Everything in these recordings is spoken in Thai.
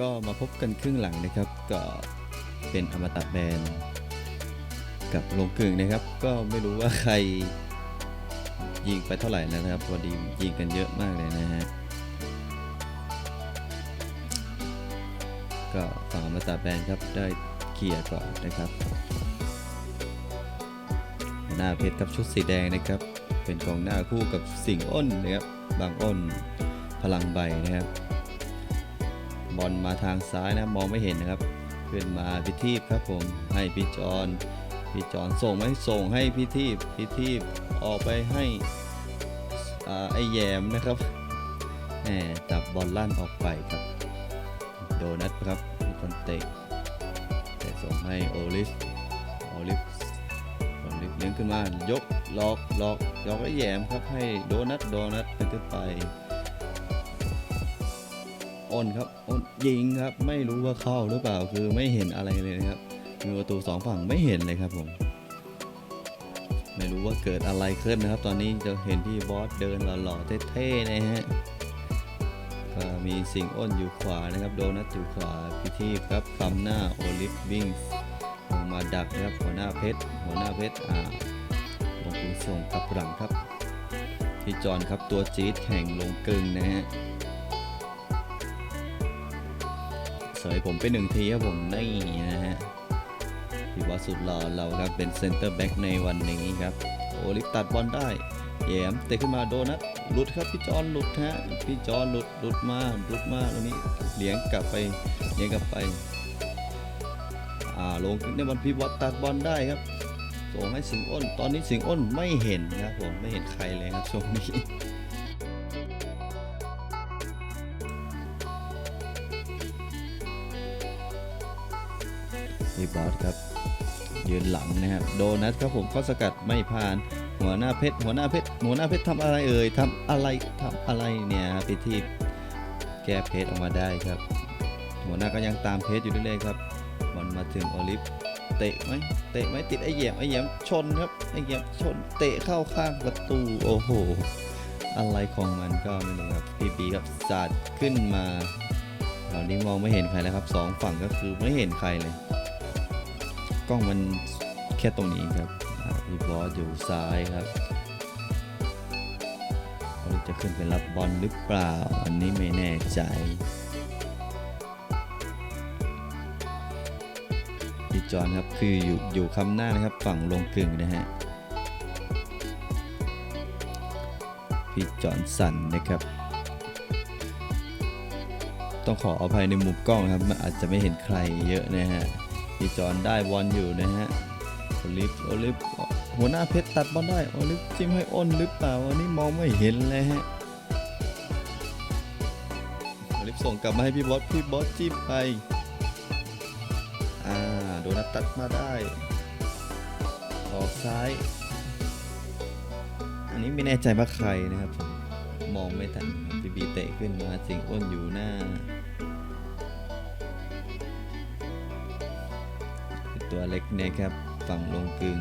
ก็มาพบกันครึ่งหลังนะครับ ก็เป็นอมตะแบนกับลงกึ่งนะครับ ก็ไม่รู้ว่าใครยิงไปเท่าไหร่แล้วนะครับพอดียิงกันเยอะมากเลยนะฮะก็ฝั่งอมตะแบนครับได้เคลียร์ก่อนนะครับหน้าเพชรครับชุดสีแดงนะครับ เป็นกองหน้าคู่กับสิงอ้นนะครับบางอ้นพลังใบนะครับ บอลมาทางซ้ายนะมองไม่เห็นนะครับ ขึ้นมาพิทีบครับผมให้พี่จอนพี่จอนส่งไหมส่งให้พิทีบพิทีบออกไปให้อาไอแยมนะครับแหมจับบอลลั่นออกไปครับ โดนัทครับมีคนเตะแต่ส่งให้โอลิฟโอลิฟโอลิฟเลี้ยงขึ้นมายกล็อกล็อกล็อกไอแยมครับให้โดนัทโดนัทไปขึ้นไป อ้นครับอ้นยิงครับ ไม่รู้ว่าเข้าหรือเปล่าคือไม่เห็นอะไรเลยนะครับมีประตูสองฝั่งไม่เห็นเลยครับผม ไม่รู้ว่าเกิดอะไรขึ้นนะครับ ตอนนี้จะเห็นที่บอสเดินหล่อๆเท่ๆนะฮะก็มีสิงอ้นอยู่ขวานะครับ โดนัทอยู่ขวาพิทีบครับคำหน้าโอลิฟวิ่งลงมาดักนะครับหัวหน้าเพชรหัวหน้าเพชรอ่าลงคุณส่งกับหลังครับพี่จอนครับตัวจี๊ดแข่งลงกึ่งนะฮะ เสยผมไปหนึ่งทีครับผมนี่นะฮะพี่บอสสุดหล่อเราครับเป็นเซนเตอร์แบ็กในวันนี้ครับโอลิฟตัดบอลได้แยมเตะขึ้นมาโดนัทหลุดครับพี่จอนหลุดฮะพี่จอนหลุดหลุดมาหลุดมาตรงนี้เลี้ยงกลับไปเลี้ยงกลับไปอ่าลงในบอลพี่บอสตัดบอลได้ครับส่งให้สิงอ้น ตอนนี้สิงอ้นไม่เห็นนะครับผมไม่เห็นใครเลยครับช่วงนี้ พี่บอสครับยืนหลังนะครับโดนัทครับผมเข้าสกัดไม่ผ่าน หัวหน้าเพชรหัวหน้าเพชรหัวหน้าเพชรทำอะไรเอ่ยทำอะไรทำอะไรเนี่ยไปที่แก้เพชรออกมาได้ครับ หัวหน้าก็ยังตามเพชรอยู่เรื่อยๆครับบอลมาถึงโอลิฟเตะไหมเตะไหมติดไอ้แหยมไอ้แหยมชนครับไอ้แหยมชนเตะเข้าข้างประตูโอ้โหอะไรของมันก็ไม่รู้ครับพี่บีครับสาดขึ้นมาตอนนี้มองไม่เห็นใครแล้วครับสองฝั่งก็คือไม่เห็นใครเลย กล้องมันแค่ตรงนี้ครับอ่าพี่บอสอยู่ซ้ายครับเขาจะขึ้นไปรับบอลหรือเปล่า อันนี้ไม่แน่ใจพี่จอนครับคืออยู่อยู่คำหน้านะครับฝั่งลงกึ่งนะฮะพี่จอนสันนะครับ ต้องขออภัยในมุมกล้องครับมันอาจจะไม่เห็นใครเยอะนะฮะ พี่จอนได้บอลอยู่นะฮะโอลิฟโอลิฟหัวหน้าเพชรตัดบอลได้โอลิฟจิ้มให้อ้นหรือเปล่าอันนี้มองไม่เห็นเลยฮะโอลิฟส่งกลับมาให้พี่บอสพี่บอสจิ้มไปอ่าโดนัทตัดมาได้ออกซ้าย อันนี้ไม่แน่ใจว่าใครนะครับผมมองไม่ทันบีบีเตะขึ้นมาสิงอ้นอยู่หน้า ตัวเล็กนะครับ ฝั่งลงกึง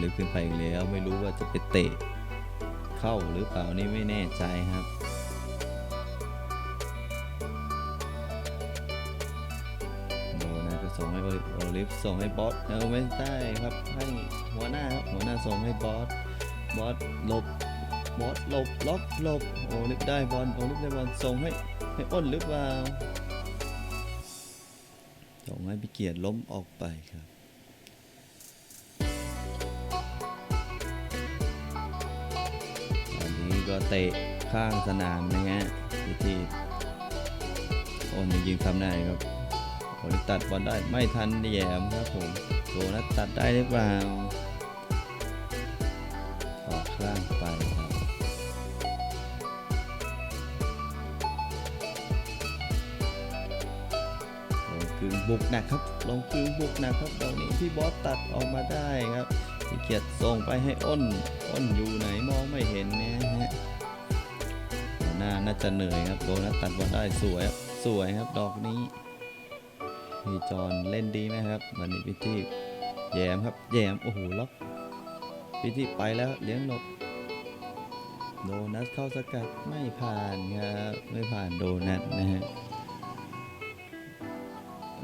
ลึกขึ้นไปอีกแล้ว ไม่รู้ว่าจะไปเตะเข้าหรือเปล่านี่ไม่แน่ใจครับโดนะจะส่งให้โอลิฟส่งให้บอสเออไม่ได้ครับให้หัวหน้าครับหัวหน้าส่งให้บอสบอสหลบบอสหลบล็อกหลบโอลิฟได้บอลโอลิฟได้บอลส่งให้ให้อ้นหรือเปล่า ให้พี่เกียรติล้มออกไปครับตอนนี้ก็เตะข้างสนามนะฮะที่ที่โอนยิงทำได้ครับโอลิตัดบอลได้ไม่ทันแยมครับผมโดนัทตัดได้หรือเปล่าออกข้างไปครับ งกึ่งบุกหนักครับ ลงกึ่งบุกหนักครับตอนนี้พี่บอสตัดออกมาได้ครับพี่เกียรติส่งไปให้อ้น อ้นอยู่ไหนมองไม่เห็นนะฮะหน้าน่าจะเหนื่อยครับโดนัทตัดบอลได้สวยครับสวยครับดอกนี้พี่จอนเล่นดีไหมครับวันนี้พี่ที่แยมครับแยมโอ้โหล็อกพี่ที่ไปแล้วเลี้ยงหลบโดนัทเข้าสกัดไม่ผ่านครับไม่ผ่านโดนัทนะฮะ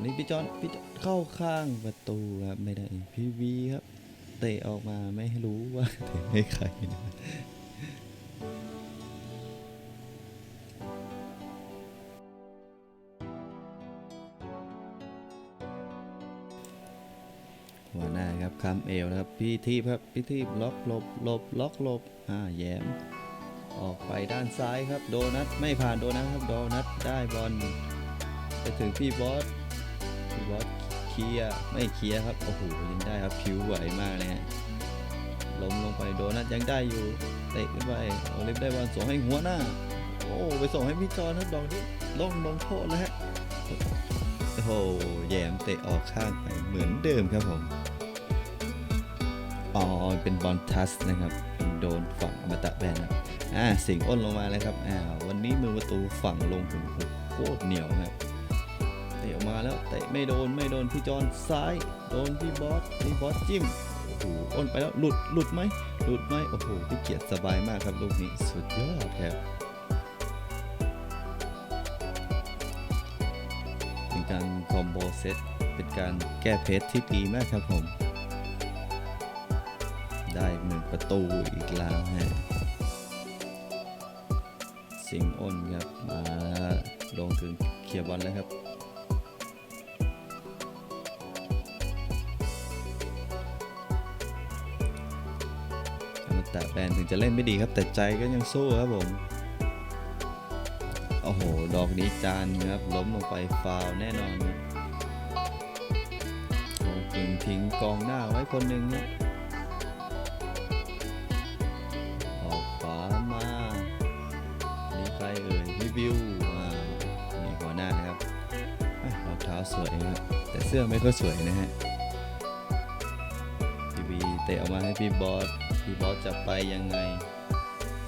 นี้พี่จอนพี่จอนเข้าข้างประตูครับไม่ได้พี่วีครับ เตะออกมาไม่ให้รู้ว่าเตะให้ใครนะหัวหน้าครับคำเอวนะครับพี่ทีครับพี่ทีล็อกหลบหลบล็อกหลบอ่าแย้ม ออกไปด้านซ้ายครับ โดนัทไม่ผ่านโดนัทครับโดนัทได้บอลไปถึงพี่บอส พี่บอสเคลียไม่เคลียครับ โอ้โหยังได้ครับผิวไหวมากเลยฮะล้มลงไปโดนัทยังได้อยู่เตะขึ้นไปโอลิฟได้บอลส่งให้หัวหน้า โอ้ไปส่งให้พี่จอนครับดอกนี้ล่องลงโทษแล้วฮะโอ้โหแยมเตะออกข้างไปเหมือนเดิมครับผมอ๋อเป็นบอลทัสนะครับโดนฝั่งอมตะแบนอ่าสิงอ้นลงมาแล้วครับอ่าวันนี้มือประตูฝั่งลงถึงโคตรเหนียวครับ ตะออกมาแล้วเตะไม่โดนไม่โดนพี่จอนซ้าย โดนพี่บอสพี่บอสจิ้มโอ้โหอ้นไปแล้วหลุดหลุดไหมหลุดไหมโอ้โหพี่เกียรติสบายมากครับลูกนี้สุดยอดครับเป็นการคอมโบเซตเป็นการแก้เพชรที่ดีมากครับผม ได้หนึ่งประตูอีกแล้วฮะสิงอ้นครับมาลงถึงเคลียร์บอลแล้วครับ อมตะแบนถึงจะเล่นไม่ดีครับ แต่ใจก็ยังสู้ครับผม โอ้โห ดอกนี้จานครับ ล้มลงไปฟาวแน่นอนครับโอ้ถึงทิ้งกองหน้าไว้คนหนึ่งครับออกขวามานี่ใครเอ่ยพี่บิวอ่านี่หัวหน้านะครับรองเท้าสวยนะครับแต่เสื้อไม่ค่อยสวยนะฮะพี่บีเตะออกมาให้พี่บอส พี่บอสจะไปยังไง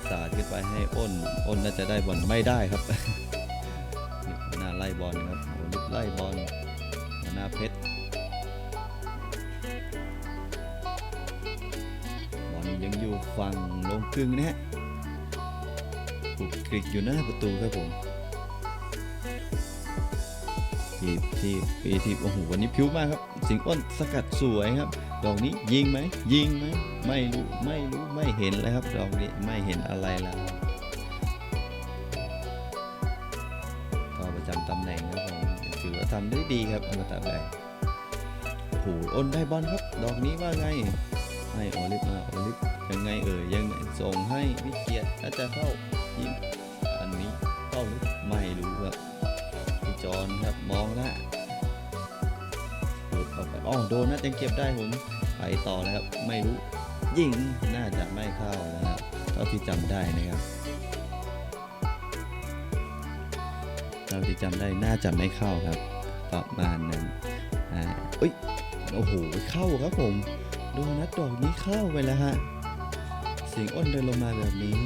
สาดขึ้นไปให้อ้น อ้นน่าจะได้บอลไม่ได้ครับนี่หัวหน้าไล่บอลครับโอ้ลิบไล่บอลหน้าเพชรบอลยังอยู่ฝั่งลงกึ่งนะฮะปุกกริกอยู่หน้าประตูครับผมทีบทีบปีทีบโอ้โหวันนี้พิ้วมากครับ สิงอ้นสกัดสวยครับ ดอกนี้ยิงไหมยิงไหมไม่รู้ไม่รู้ไม่เห็นเลยครับดอกนี้ไม่เห็นอะไรแล้วก็ประจำตำแหน่งครับผมถือว่าทำได้ดีครับอมตะแบงโอ้โหอ้นได้บอลครับ ดอกนี้ว่าไงให้โอลิฟมาโอลิฟยังไงเอ่ยยังไงส่งให้วิเกียรติถ้าจะเข้ายิงอันนี้เข้าหรือไม่รู้ครับพี่จอนครับมองแล้ว อ๋อโดนนะยังเก็บได้ผมไปต่อนะครับ ไม่รู้ยิงน่าจะไม่เข้านะครับเท่าที่จำได้นะครับเท่าที่จำได้น่าจะไม่เข้าครับ ประมาณนั้นอ่าเอ้ยโอ้โหเข้าครับผมโดนัทดอกนี้เข้าไปแล้วฮะเสียงอ้นเดินลงมาแบบนี้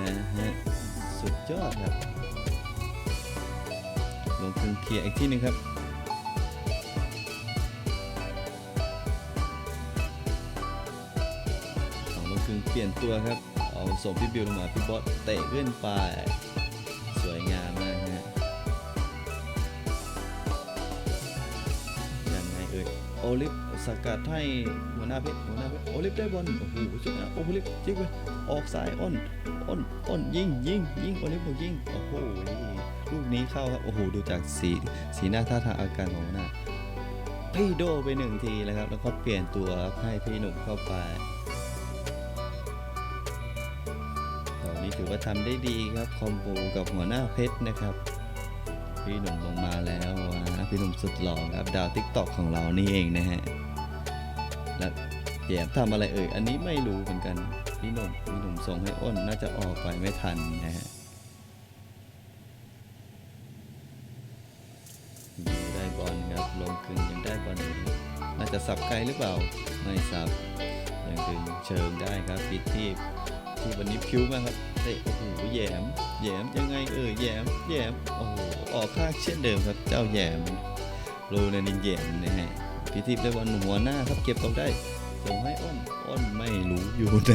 นะฮะสุดยอดครับลงทุนเคลียร์อีกที่หนึ่งครับ เปลี่ยนตัวครับ เอาส่งพี่บิวลงมาพี่บอสเตะขึ้นไป สวยงามมากฮะยังไงเอ่ยโอลิฟสกัดให้หัวหน้าเพชรหัวหน้าเพชรโอลิฟได้บอลโอ้โหสุดยอดโอลิฟยิงไปออกซ้ายอ้นอ้นอ้นยิงยิงยิงโอลิฟบอกยิงโอ้โหลูกนี้เข้าครับโอ้โหดูจากสีสีหน้าท่าทางอาการของหัวหน้าพี่โดไปหนึ่งทีแล้วครับ แล้วก็เปลี่ยนตัวครับให้พี่หนุ่มเข้าไป นี้ถือว่าทำได้ดีครับ คอมโบกับหัวหน้าเพชรนะครับ พี่หนุ่มลงมาแล้วนะพี่หนุ่มสุดหล่อครับดาวทิกตอกของเรานี่เองนะฮะแล้วแยมทำอะไรเอ่ยอันนี้ไม่รู้เหมือนกัน พี่หนุ่มพี่หนุ่มส่งให้อ้นน่าจะออกไปไม่ทันนะฮะอยู่ได้บอลครับลงกึ่งยังได้บอลอยู่น่าจะสับไกลหรือเปล่า ไม่สับยังดึงเชิงได้ครับปิดที่ ที่วันนี้พิ้วมากครับเตะโอ้โหแยมแยมยังไงเออแยมแยมโอ้โหออกข้างเช่นเดิมครับ เจ้าแยมโรนันดินแยมนะฮะพิธีได้บอลหัวหน้าครับเก็บตกได้ส่งให้อ้นอ้นไม่รู้อยู่ไหน